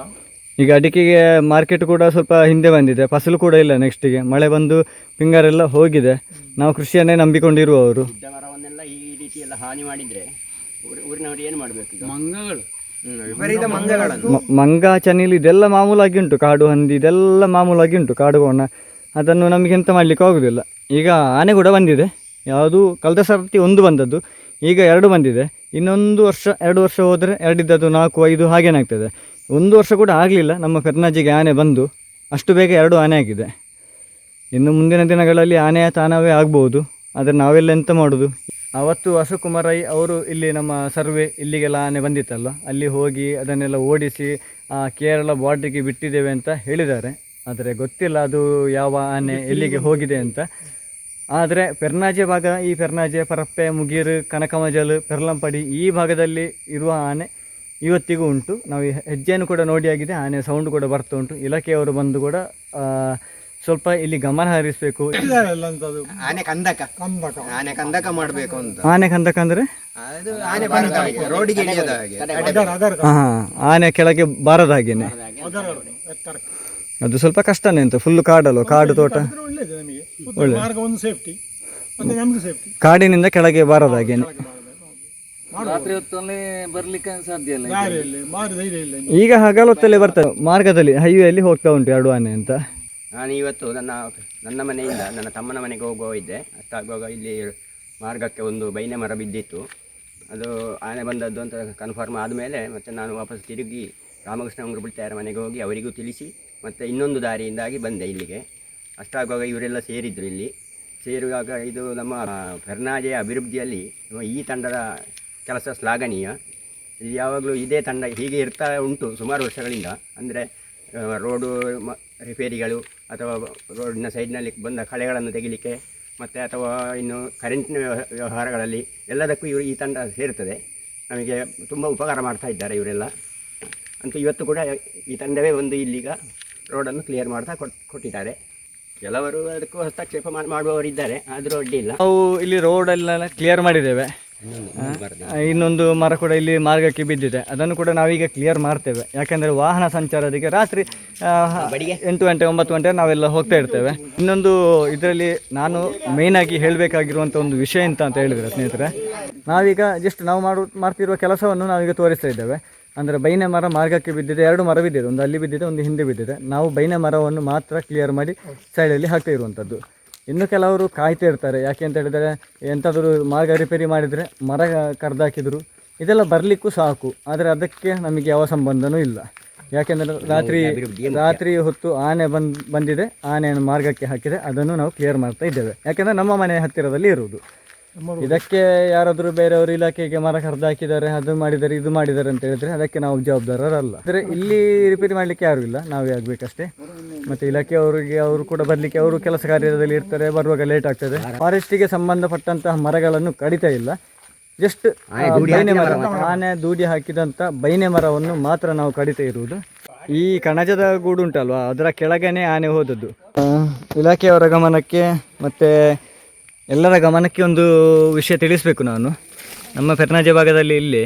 ಈಗ ಅಡಿಕೆಗೆ ಮಾರ್ಕೆಟ್ ಕೂಡ ಸ್ವಲ್ಪ ಹಿಂದೆ ಬಂದಿದೆ. ಫಸಲು ಕೂಡ ಇಲ್ಲ ನೆಕ್ಸ್ಟಿಗೆ ಮಳೆ ಬಂದು ಫಿಂಗರೆಲ್ಲ ಹೋಗಿದೆ. ನಾವು ಕೃಷಿಯನ್ನೇ ನಂಬಿಕೊಂಡಿರುವವರು. ಮರವನ್ನೆಲ್ಲ ಈ ರೀತಿ ಎಲ್ಲ ಹಾನಿ ಮಾಡಿದ್ರೆ ಊರಿ- ಊರಿನವರು ಏನು ಮಾಡಬೇಕು ಈಗ? ಮಂಗಗಳು. ವಿಪರೀತ ಮಂಗಗಳನ್ನು. ಮ- ಮಂಗ ಚನಿಲು ಇದೆಲ್ಲ ಮಾಮೂಲಾಗಿ ಉಂಟು. ಕಾಡು ಹಂದಿ ಇದೆಲ್ಲ ಮಾಮೂಲಾಗಿ ಉಂಟು. ಕಾಡು ಕೋಣ. ಅದನ್ನು ನಮಗೆ ಎಂತ ಮಾಡಲಿಕ್ಕೆ ಆಗುದಿಲ್ಲ. ಈಗ ಆನೆ ಕೂಡ ಬಂದಿದೆ. ಯಾವುದು ಕಳೆದ ಸರ್ತಿ ಒಂದು ಬಂದದ್ದು. ಈಗ ಎರಡು ಬಂದಿದೆ. ಇನ್ನೊಂದು ವರ್ಷ, ಎರಡು ವರ್ಷ ಹೋದರೆ ಎರಡಿದ್ದದು ನಾಲ್ಕು, ಐದು ಹಾಗೇನಾಗ್ತದೆ ಒಂದು ವರ್ಷ ಕೂಡ ಆಗಲಿಲ್ಲ, ನಮ್ಮ ಕರ್ನಾಜಿಗೆ ಆನೆ ಬಂದು. ಅಷ್ಟು ಬೇಗ ಎರಡು ಆನೆ ಆಗಿದೆ. ಇನ್ನು ಮುಂದಿನ ದಿನಗಳಲ್ಲಿ ಆನೆಯ ತಾನವೇ ಆಗ್ಬೋದು. ಆದರೆ ನಾವೆಲ್ಲ ಎಂತ ಮಾಡೋದು? ಅವತ್ತು ಅಶೋಕುಮಾರಯ್ಯ ಕುಮಾರ್ ಅವರು ಇಲ್ಲಿ ನಮ್ಮ ಸರ್ವೆ, ಇಲ್ಲಿಗೆಲ್ಲ ಆನೆ ಬಂದಿತ್ತಲ್ಲ? ಅಲ್ಲಿ ಹೋಗಿ ಅದನ್ನೆಲ್ಲ ಓಡಿಸಿ, ಆ ಕೇರಳ ಬಾರ್ಡ್ರಿಗೆ ಬಿಟ್ಟಿದ್ದೇವೆ ಅಂತ ಹೇಳಿದ್ದಾರೆ. ಆದರೆ ಗೊತ್ತಿಲ್ಲ ಅದು ಯಾವ ಆನೆ, ಎಲ್ಲಿಗೆ ಹೋಗಿದೆ ಅಂತ. ಆದರೆ ಪೆರ್ನಾಜೆ ಭಾಗ ಈ ಪೆರ್ನಾಜೆ ಪರಪ್ಪೆ ಮುಗೀರು ಕನಕಮಜಲು ಪೆರ್ಲಂಪಡಿ ಈ ಭಾಗದಲ್ಲಿ ಇರುವ ಆನೆ ಇವತ್ತಿಗೂ ಉಂಟು. ನಾವು ಈ ಹೆಜ್ಜೆಯನ್ನು ಕೂಡ ನೋಡಿ ಆಗಿದೆ ಆನೆ ಸೌಂಡ್ ಕೂಡ ಬರ್ತಾ ಉಂಟು. ಇಲಾಖೆಯವರು ಬಂದು ಕೂಡ ಸ್ವಲ್ಪ ಇಲ್ಲಿ ಗಮನ ಹರಿಸಬೇಕು. ಆನೆ ಕಂದಕ. ಆನೆ ಕಂದಕ ಮಾಡಬೇಕು ಅಂತ. ಆನೆ ಕಂದಕ ಅಂದ್ರೆ? ಅದು ಆನೆ ರೋಡಿಗೆ ಹಾಗೆ. ಕೆಳಗೆ ಬಾರದ ಹಾಗೇನೆ. ಅದು ಸ್ವಲ್ಪ ಕಷ್ಟನೇ ಅಂತ ಫುಲ್ ಕಾಡಲ್ವ ಕಾಡು ತೋಟ? ಒಳ್ಳೆ ಒಳ್ಳೇದು ನಮಗೆ. ಸುತ್ತ ಮಾರ್ಗ ಒಂದು ಸೇಫ್ಟಿ ಮತ್ತೆ ನಮ್ಗೆ ಸೇಫ್ಟಿ ಕಾಡಿನಿಂದ ಕೆಳಗೆ ಬಾರದ ರಾತ್ರಿ ಹೊತ್ತಲ್ಲಿ ಬರ್ಲಿಕ್ಕೆ ಸಾಧ್ಯ ಇಲ್ಲ ದಾರಿಯಲ್ಲಿ ಮಾರು ಧೈರ್ಯ ಇಲ್ಲ ಇನ್ನು. ಈಗ ಹಗಲೊತ್ತಲ್ಲಿ ಬರ್ತದೆ. ಮಾರ್ಗದಲ್ಲಿ ಹೈವೇಯಲ್ಲಿ ಹೋಗ್ತಾ ಉಂಟು ಎರಡು ಆನೆ ಅಂತ. ನಾನು ಇವತ್ತು ನನ್ನ ನನ್ನ ಮನೆಯಿಂದ ನನ್ನ ತಮ್ಮನ ಮನೆಗೆ ಹೋಗುವ ಇದ್ದೆ. ಅಷ್ಟಾಗುವಾಗ ಇಲ್ಲಿ ಮಾರ್ಗಕ್ಕೆ ಒಂದು ಬೈನೆ ಮರ ಬಿದ್ದಿತ್ತು. ಅದು ಆನೆ ಬಂದದ್ದು ಅಂತ ಕನ್ಫರ್ಮ್ ಆದಮೇಲೆ ಮತ್ತೆ ನಾನು ವಾಪಸ್ ತಿರುಗಿ ರಾಮಕೃಷ್ಣ ಉಂಗ್ರಬಿಳ್ತಾಯರ ಮನೆಗೆ ಹೋಗಿ ಅವರಿಗೂ ತಿಳಿಸಿ ಮತ್ತು ಇನ್ನೊಂದು ದಾರಿಯಿಂದಾಗಿ ಬಂದೆ ಇಲ್ಲಿಗೆ. ಅಷ್ಟಾಗುವಾಗ ಇವರೆಲ್ಲ ಸೇರಿದ್ರು ಇಲ್ಲಿ. ಸೇರುವಾಗ ಇದು ನಮ್ಮ ಫೆರ್ನಾಜೆಯ ಅಭಿವೃದ್ಧಿಯಲ್ಲಿ ಈ ತಂಡದ ಕೆಲಸ ಶ್ಲಾಘನೀಯ. ಇದು ಯಾವಾಗಲೂ ಇದೇ ತಂಡ ಹೀಗೆ ಇರ್ತಾ ಉಂಟು ಸುಮಾರು ವರ್ಷಗಳಿಂದ. ಅಂದರೆ ರೋಡು ಮ, ರಿಪೇರಿಗಳು ಅಥವಾ ರೋಡಿನ ಸೈಡ್ನಲ್ಲಿ ಬಂದ ಕಳೆಗಳನ್ನು ತೆಗಿಲಿಕ್ಕೆ ಮತ್ತು ಅಥವಾ ಇನ್ನು ಕರೆಂಟಿನ ವ್ಯವ- ವ್ಯವಹಾರಗಳಲ್ಲಿ ಎಲ್ಲದಕ್ಕೂ ಇವರು ಈ ತಂಡ ಸೇರ್ತದೆ. ನಮಗೆ ತುಂಬ ಉಪಕಾರ ಮಾಡ್ತಾ ಇದ್ದಾರೆ ಇವರೆಲ್ಲ. ಅಂತೂ ಇವತ್ತು ಕೂಡ ಈ ತಂಡವೇ ಒಂದು ಇಲ್ಲೀಗ ರೋಡನ್ನು ಕ್ಲಿಯರ್ ಮಾಡ್ತಾ ಕೊಟ್ ಕೊಟ್ಟಿದ್ದಾರೆ. ಕೆಲವರು ಅದಕ್ಕೂ ಹಸ್ತಕ್ಷೇಪ ಮಾಡುವವರು ಮಾಡುವವರಿದ್ದಾರೆ ಆದರೂ ಅಡ್ಡಿಲ್ಲ ನಾವು ಇಲ್ಲಿ ರೋಡಲ್ಲೆಲ್ಲ ಕ್ಲಿಯರ್ ಮಾಡಿದ್ದೇವೆ. ಇನ್ನೊಂದು ಮರ ಕೂಡ ಇಲ್ಲಿ ಮಾರ್ಗಕ್ಕೆ ಬಿದ್ದಿದೆ. ಅದನ್ನು ಕೂಡ ನಾವೀಗ ಕ್ಲಿಯರ್ ಮಾಡ್ತೇವೆ. ಯಾಕೆಂದರೆ ವಾಹನ ಸಂಚಾರದಿಗೆ ರಾತ್ರಿ ಎಂಟು ಗಂಟೆ ಒಂಬತ್ತು ಗಂಟೆ ನಾವೆಲ್ಲ ಹೋಗ್ತಾ ಇರ್ತೇವೆ. ಇನ್ನೊಂದು ಇದರಲ್ಲಿ ನಾನು ಮೇಯ್ನಾಗಿ ಹೇಳಬೇಕಾಗಿರುವಂಥ ಒಂದು ವಿಷಯ ಎಂತ ಅಂತ ಹೇಳಿದ್ರೆ ಸ್ನೇಹಿತರೆ ನಾವೀಗ ಜಸ್ಟ್ ನಾವು ಮಾಡು ಮಾಡ್ತಿರುವ ಕೆಲಸವನ್ನು ನಾವೀಗ ತೋರಿಸ್ತಾ ಇದ್ದೇವೆ. ಅಂದರೆ ಬೈನೆ ಮರ ಮಾರ್ಗಕ್ಕೆ ಬಿದ್ದಿದೆ ಎರಡು ಮರ ಬಿದ್ದಿದೆ ಒಂದು ಅಲ್ಲಿ ಬಿದ್ದಿದೆ ಒಂದು ಹಿಂದೆ ಬಿದ್ದಿದೆ. ನಾವು ಬೈನೆ ಮರವನ್ನು ಮಾತ್ರ ಕ್ಲಿಯರ್ ಮಾಡಿ ಸೈಡಲ್ಲಿ ಹಾಕ್ತಾ ಇರುವಂಥದ್ದು. ಇನ್ನು ಕೆಲವರು ಕಾಯ್ತಾ ಇರ್ತಾರೆ. ಯಾಕೆ ಅಂತ ಹೇಳಿದರೆ ಎಂತಾದರೂ ಮಾರ್ಗ ರಿಪೇರಿ ಮಾಡಿದರೆ ಮರ ಕಡ್ದಾಕಿದ್ರು ಇದೆಲ್ಲ ಬರಲಿಕ್ಕೂ ಸಾಕು. ಆದರೆ ಅದಕ್ಕೆ ನಮಗೆ ಯಾವ ಸಂಬಂಧನೂ ಇಲ್ಲ. ಯಾಕೆಂದರೆ ರಾತ್ರಿ ರಾತ್ರಿ ಹೊತ್ತು ಆನೆ ಬಂದ್ ಬಂದಿದೆ. ಆನೆಯನ್ನು ಮಾರ್ಗಕ್ಕೆ ಹಾಕಿದೆ. ಅದನ್ನು ನಾವು ಕ್ಲಿಯರ್ ಮಾಡ್ತಾ ಇದ್ದೇವೆ. ಯಾಕೆಂದರೆ ನಮ್ಮ ಮನೆ ಹತ್ತಿರದಲ್ಲಿ ಇರುವುದು. ಇದಕ್ಕೆ ಯಾರಾದರೂ ಬೇರೆಯವರು ಇಲಾಖೆಗೆ ಮರ ಕರೆದು ಹಾಕಿದ್ದಾರೆ ಅದು ಮಾಡಿದ್ದಾರೆ ಇದು ಮಾಡಿದ್ದಾರೆ ಅಂತ ಹೇಳಿದ್ರೆ ಅದಕ್ಕೆ ನಾವು ಜವಾಬ್ದಾರರಲ್ಲ. ಅಂದರೆ ಇಲ್ಲಿ ರಿಪೇರಿ ಮಾಡಲಿಕ್ಕೆ ಯಾರು ಇಲ್ಲ ನಾವೇ ಆಗಬೇಕಷ್ಟೇ. ಮತ್ತು ಇಲಾಖೆಯವರಿಗೆ ಅವರು ಕೂಡ ಬರಲಿಕ್ಕೆ ಅವರು ಕೆಲಸ ಕಾರ್ಯದಲ್ಲಿ ಇರ್ತಾರೆ ಬರುವಾಗ ಲೇಟ್ ಆಗ್ತದೆ. ಫಾರೆಸ್ಟಿಗೆ ಸಂಬಂಧಪಟ್ಟಂತಹ ಮರಗಳನ್ನು ಕಡಿತಾ ಇಲ್ಲ. ಜಸ್ಟ್ ಬೈನೆ ಮರ ಆನೆ ದೂಡಿ ಹಾಕಿದಂಥ ಬೈನೆ ಮರವನ್ನು ಮಾತ್ರ ನಾವು ಕಡಿತಾ ಇರುವುದು. ಈ ಕಣಜದ ಗೂಡು ಉಂಟಲ್ವಾ ಅದರ ಕೆಳಗನೆ ಆನೆ ಹೋದದ್ದು. ಇಲಾಖೆಯವರ ಗಮನಕ್ಕೆ ಮತ್ತು ಎಲ್ಲರ ಗಮನಕ್ಕೆ ಒಂದು ವಿಷಯ ತಿಳಿಸಬೇಕು ನಾನು. ನಮ್ಮ ಪೆರ್ನಾಜೆ ಭಾಗದಲ್ಲಿ ಇಲ್ಲಿ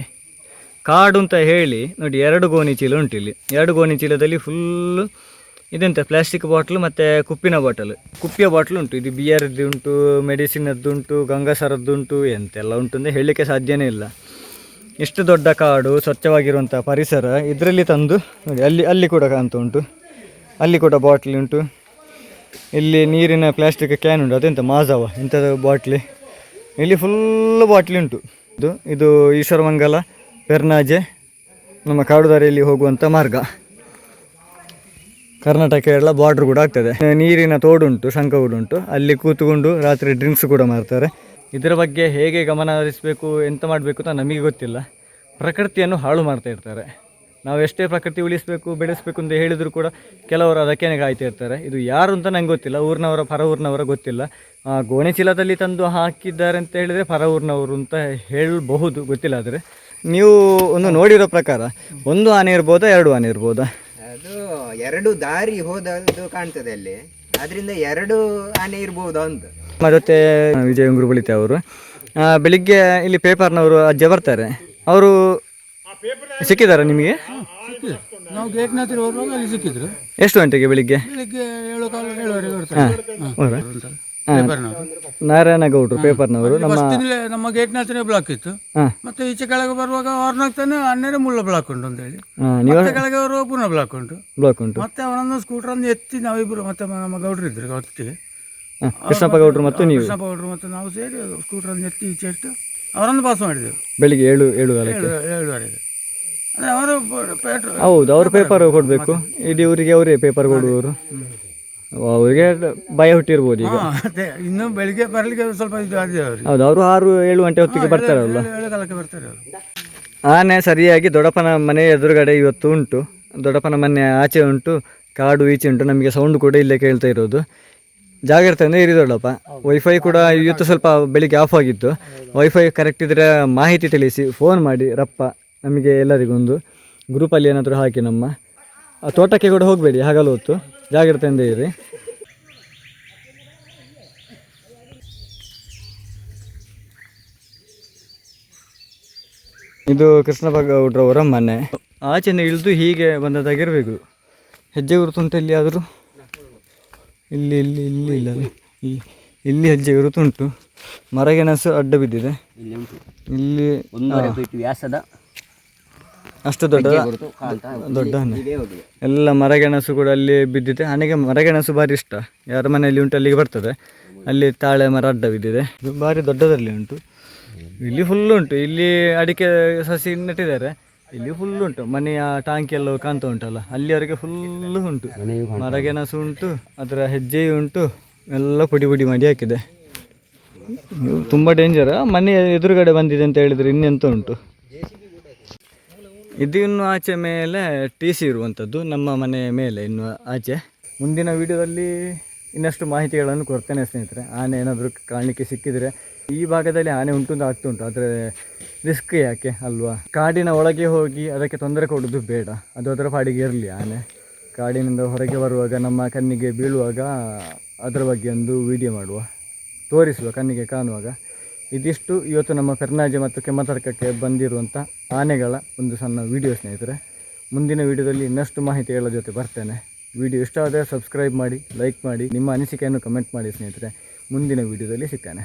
ಕಾಡು ಅಂತ ಹೇಳಿ ನೋಡಿ ಎರಡು ಗೋಣಿ ಚೀಲ ಉಂಟು ಇಲ್ಲಿ ಎರಡು ಗೋಣಿ ಚೀಲದಲ್ಲಿ ಫುಲ್ಲು ಇದೆಂತ ಪ್ಲಾಸ್ಟಿಕ್ ಬಾಟ್ಲು ಮತ್ತು ಕುಪ್ಪಿನ ಬಾಟಲ್ ಕುಪ್ಪಿಯ ಬಾಟ್ಲು ಉಂಟು. ಇದು ಬಿಯರ್ದು ಉಂಟು ಮೆಡಿಸಿನದ್ದುಂಟು ಗಂಗಾಸರದ್ದುಂಟು ಎಂತೆಲ್ಲ ಉಂಟು ಅಂದರೆ ಹೇಳಲಿಕ್ಕೆ ಸಾಧ್ಯನೇ ಇಲ್ಲ. ಇಷ್ಟು ದೊಡ್ಡ ಕಾಡು ಸ್ವಚ್ಛವಾಗಿರುವಂಥ ಪರಿಸರ ಇದರಲ್ಲಿ ತಂದು ನೋಡಿ ಅಲ್ಲಿ ಅಲ್ಲಿ ಕೂಡ ಕಾಣ್ತಾ ಉಂಟು. ಅಲ್ಲಿ ಕೂಡ ಬಾಟ್ಲಿ ಉಂಟು. ಇಲ್ಲಿ ನೀರಿನ ಪ್ಲಾಸ್ಟಿಕ್ ಕ್ಯಾನ್ ಉಂಟು. ಅದೆಂತ? ಮಾಜಾವ ಇಂಥದ್ದು ಬಾಟ್ಲಿ ಇಲ್ಲಿ ಫುಲ್ ಬಾಟ್ಲಿ ಉಂಟು. ಇದು ಇದು ಈಶ್ವರಮಂಗಲ ಪೆರ್ನಾಜೆ, ನಮ್ಮ ಕಾಡುದಾರಿಯಲ್ಲಿ ಹೋಗುವಂಥ ಮಾರ್ಗ. ಕರ್ನಾಟಕ ಎಲ್ಲ ಬಾರ್ಡ್ರ್ ಕೂಡ ಆಗ್ತದೆ. ನೀರಿನ ತೋಡುಂಟು ಶಂಕಗೂಡುಂಟು ಅಲ್ಲಿ ಕೂತ್ಕೊಂಡು ರಾತ್ರಿ ಡ್ರಿಂಕ್ಸ್ ಕೂಡ ಮಾಡ್ತಾರೆ. ಇದರ ಬಗ್ಗೆ ಹೇಗೆ ಗಮನ ಹರಿಸಬೇಕು, ಎಂತ ಮಾಡಬೇಕು ಅಂತ ನಮಗೆ ಗೊತ್ತಿಲ್ಲ. ಪ್ರಕೃತಿಯನ್ನು ಹಾಳು ಮಾಡ್ತಾ ಇರ್ತಾರೆ. ನಾವು ಎಷ್ಟೇ ಪ್ರಕೃತಿ ಉಳಿಸಬೇಕು ಬೆಳೆಸಬೇಕು ಅಂತ ಹೇಳಿದರೂ ಕೂಡ ಕೆಲವರು ಅದಕ್ಕೇನೆ ಕಾಯ್ತಾ ಇರ್ತಾರೆ ಇದು ಯಾರು ಅಂತ ನಂಗೆ ಗೊತ್ತಿಲ್ಲ. ಊರಿನವರ ಪರ ಊರಿನವರ ಗೊತ್ತಿಲ್ಲ ಗೋಣಿಚೀಲದಲ್ಲಿ ಗೋಣಿ ಚೀಲದಲ್ಲಿ ತಂದು ಹಾಕಿದ್ದಾರೆ ಅಂತ ಹೇಳಿದರೆ ಪರ ಊರಿನವರು ಅಂತ ಹೇಳಬಹುದು ಗೊತ್ತಿಲ್ಲ ಆದರೆ. ನೀವು ಒಂದು ನೋಡಿರೋ ಪ್ರಕಾರ ಒಂದು ಆನೆ ಇರ್ಬೋದಾ ಎರಡು ಆನೆ ಇರ್ಬೋದಾ? ಅದು ಎರಡು ದಾರಿ ಹೋದದ್ದು ಕಾಣ್ತದೆ ಅಲ್ಲಿ. ಅದರಿಂದ ಎರಡು ಆನೆ ಇರ್ಬೋದು ಅಂತ. ಮತ್ತೆ ವಿಜಯ ವಿಜಯ ಉಂಗುರುಬಳಿತೆ ಅವರು. ಬೆಳಿಗ್ಗೆ ಇಲ್ಲಿ ಪೇಪರ್ನವರು ಅಜ್ಜ ಬರ್ತಾರೆ. ಅವರು ಸಿಕ್ಕಿದ್ದಾರೆ ನಿಮಗೆ? ನಾವು ಹತ್ರ ಹೋಗುವಾಗ ಅಲ್ಲಿ ಸಿಕ್ಕಿದ್ರು. ಎಷ್ಟು ಗಂಟೆಗೆ ಬೆಳಿಗ್ಗೆ? ಬೆಳಿಗ್ಗೆ ಏಳು ಕಾಲ ಏಳುವರೆಗೆ ಬರ್ತಾರೆ. ನಾರಾಯಣ ಗೌಡ್ರು ಪೇಪರ್ನವರು. ನಮ್ಮ ನಮ್ಮ ಗೇಟ್ನ ಹತ್ರ ಬ್ಲಾಕ್ ಇತ್ತು. ಮತ್ತೆ ಈಚೆ ಕೆಳಗೆ ಬರುವಾಗ ಹೊರನಾಗ್ತಾನೆ ಹನ್ನೆರಡು ಮುಳ್ಳ ಬ್ಲಾಕ್ ಉಂಟು ಅಂತ ಹೇಳಿ. ಮತ್ತೆ ಕೆಳಗೆ ಬರುವಾಗ ಪುನಃ ಬ್ಲಾಕ್ ಉಂಟು. ಬ್ಲಾಕ್ ಉಂಟು. ಮತ್ತೆ ಅವನನ್ನು ಸ್ಕೂಟರ್ ಅನ್ನು ಎತ್ತಿ ನಾವಿಬ್ರು ಮತ್ತೆ ನಮ್ಮ ಗೌಡ್ರು ಇದ್ರು ಹೊತ್ತಿಗೆ ಕೃಷ್ಣಪ್ಪ ಗೌಡ್ರು ಮತ್ತು ನೀವು? ಕೃಷ್ಣಪ್ಪ ಗೌಡ್ರು ಮತ್ತೆ ನಾವು ಸೇರಿ ಸ್ಕೂಟರ್ ಅನ್ನು ಎತ್ತಿ ಈಚೆ ಇಟ್ಟು ಅವರನ್ನು ಪಾಸ್ ಮಾಡಿದೆವು. ಬೆಳಿಗ್ಗೆ ಏಳು ಏಳು ಕಾಲಕ್ಕೆ ಏಳು ಏಳುವರೆಗೆ. ಅವರು ಪೇಟ್ರೋಲ್ ಹೌದು ಅವರು ಪೇಪರ್ ಕೊಡಬೇಕು. ಇಡೀ ಊರಿಗೆ ಅವರೇ ಪೇಪರ್ ಕೊಡುವವರು. ಅವರಿಗೆ ಭಯ ಹುಟ್ಟಿರ್ಬೋದು ಈಗ. ಇನ್ನು ಬೆಳಿಗ್ಗೆ ಬರಲಿಕ್ಕೆ ಸ್ವಲ್ಪ ಇದು ಹೌದು ಅವರು ಆರು ಏಳು ಗಂಟೆ ಹೊತ್ತಿಗೆ ಬರ್ತಾರಲ್ಲ ಆನೆ ಸರಿಯಾಗಿ ದೊಡ್ಡಪ್ಪನ ಮನೆ ಎದುರುಗಡೆ ಇವತ್ತು ಉಂಟು. ದೊಡ್ಡಪ್ಪನ ಮನೆ ಆಚೆ ಉಂಟು. ಕಾಡು ಈಚೆ ಉಂಟು. ನಮಗೆ ಸೌಂಡ್ ಕೂಡ ಇಲ್ಲೇ ಕೇಳ್ತಾ ಇರೋದು. ಜಾಗ್ರತೆಯಿಂದ ಇರಿ ದೊಡ್ಡಪ್ಪ. ವೈಫೈ ಕೂಡ ಇವತ್ತು ಸ್ವಲ್ಪ ಬೆಳಿಗ್ಗೆ ಆಫ್ ಆಗಿತ್ತು. ವೈಫೈ ಕರೆಕ್ಟ್ ಇದ್ರೆ ಮಾಹಿತಿ ತಿಳಿಸಿ ಫೋನ್ ಮಾಡಿ ರಪ್ಪ. ನಮಗೆ ಎಲ್ಲರಿಗೊಂದು ಗ್ರೂಪಲ್ಲಿ ಏನಾದರೂ ಹಾಕಿ ನಮ್ಮ ತೋಟಕ್ಕೆ ಕೂಡ ಹೋಗಬೇಡಿ ಹಗಲು ಹೊತ್ತು. ಜಾಗ್ರತೆಯಿಂದ ಇರಿ. ಇದು ಕೃಷ್ಣ ಭಗೌಡ್ರವರ ಮನೆ. ಆಚೆನೆ ಇಳಿದು ಹೀಗೆ ಬಂದದಾಗಿರಬೇಕು ಹೆಜ್ಜೆ ಗುರುತುಂಟು ಇಲ್ಲಿ ಆದರೂ ಇಲ್ಲಿ ಇಲ್ಲಿ ಇಲ್ಲಿ ಇಲ್ಲ. ಇಲ್ಲಿ ಹೆಜ್ಜೆ ಗುರುತುಂಟು ಮರಗೆಣಸು ಅಡ್ಡ ಬಿದ್ದಿದೆ. ಇಲ್ಲಿ ವ್ಯಾಸದ ಅಷ್ಟು ದೊಡ್ಡ ದೊಡ್ಡ ಆನೆ ಎಲ್ಲ ಮರಗೆಣಸು ಕೂಡ ಅಲ್ಲಿ ಬಿದ್ದಿದೆ. ಹಣೆಗೆ ಮರಗೆಣಸು ಭಾರಿ ಇಷ್ಟ. ಯಾರ ಮನೆಯಲ್ಲಿ ಉಂಟು ಅಲ್ಲಿಗೆ ಬರ್ತದೆ. ಅಲ್ಲಿ ತಾಳೆ ಮರ ಅಡ್ಡ ಬಿದ್ದಿದೆ. ಇದು ಭಾರಿ ದೊಡ್ಡದಲ್ಲಿ ಉಂಟು. ಇಲ್ಲಿ ಫುಲ್ ಉಂಟು. ಇಲ್ಲಿ ಅಡಿಕೆ ಸಸಿ ನೆಟ್ಟಿದ್ದಾರೆ. ಇಲ್ಲಿ ಫುಲ್ ಉಂಟು. ಮನೆಯ ಟಾಂಕಿ ಎಲ್ಲ ಕಾಣ್ತಾ ಉಂಟಲ್ಲ. ಅಲ್ಲಿವರೆಗೆ ಫುಲ್ ಉಂಟು. ಮರಗೆಣಸು ಉಂಟು. ಅದರ ಹೆಜ್ಜೆ ಉಂಟು. ಎಲ್ಲ ಪುಡಿ ಪುಡಿ ಮಾಡಿ ಹಾಕಿದೆ. ತುಂಬ ಡೇಂಜರ್ ಮನೆ ಎದುರುಗಡೆ ಬಂದಿದೆ ಅಂತ ಹೇಳಿದ್ರೆ ಇನ್ನೆಂತ ಉಂಟು? ಇದು ಇನ್ನು ಆಚೆ ಮೇಲೆ ಟಿ ಸಿ ಇರುವಂಥದ್ದು, ನಮ್ಮ ಮನೆಯ ಮೇಲೆ ಇನ್ನು ಆಚೆ. ಮುಂದಿನ ವಿಡಿಯೋದಲ್ಲಿ ಇನ್ನಷ್ಟು ಮಾಹಿತಿಗಳನ್ನು ಕೊಡ್ತೇನೆ ಸ್ನೇಹಿತರೆ. ಆನೆ ಏನಾದರೂ ಕಾಣಲಿಕ್ಕೆ ಸಿಕ್ಕಿದರೆ, ಈ ಭಾಗದಲ್ಲಿ ಆನೆ ಉಂಟು ಅಂತ ಆಗ್ತುಂಟು ಆದರೆ ರಿಸ್ಕ್ ಯಾಕೆ ಅಲ್ವಾ? ಕಾಡಿನ ಒಳಗೆ ಹೋಗಿ ಅದಕ್ಕೆ ತೊಂದರೆ ಕೊಡೋದು ಬೇಡ. ಅದು ಅದರ ಪಾಡಿಗೆ ಇರಲಿ ಆನೆ. ಕಾಡಿನಿಂದ ಹೊರಗೆ ಬರುವಾಗ, ನಮ್ಮ ಕಣ್ಣಿಗೆ ಬೀಳುವಾಗ ಅದರ ಬಗ್ಗೆ ಒಂದು ವಿಡಿಯೋ ಮಾಡುವ. ತೋರಿಸುವ, ಕಣ್ಣಿಗೆ ಕಾಣುವಾಗ. ಇದಿಷ್ಟು ಇವತ್ತು ನಮ್ಮ ಕರ್ನಾಜೆ ಮತ್ತು ಕೆಮ್ಮತರ್ಕಕ್ಕೆ ಬಂದಿರುವಂಥ ಆನೆಗಳ ಒಂದು ಸಣ್ಣ ವಿಡಿಯೋ ಸ್ನೇಹಿತರೆ. ಮುಂದಿನ ವಿಡಿಯೋದಲ್ಲಿ ಇನ್ನಷ್ಟು ಮಾಹಿತಿಗಳ ಜೊತೆ ಬರ್ತೇನೆ. ವಿಡಿಯೋ ಇಷ್ಟ ಆದರೆ ಸಬ್ಸ್ಕ್ರೈಬ್ ಮಾಡಿ ಲೈಕ್ ಮಾಡಿ, ನಿಮ್ಮ ಅನಿಸಿಕೆಯನ್ನು ಕಮೆಂಟ್ ಮಾಡಿ ಸ್ನೇಹಿತರೆ. ಮುಂದಿನ ವಿಡಿಯೋದಲ್ಲಿ ಸಿಗ್ತೇನೆ.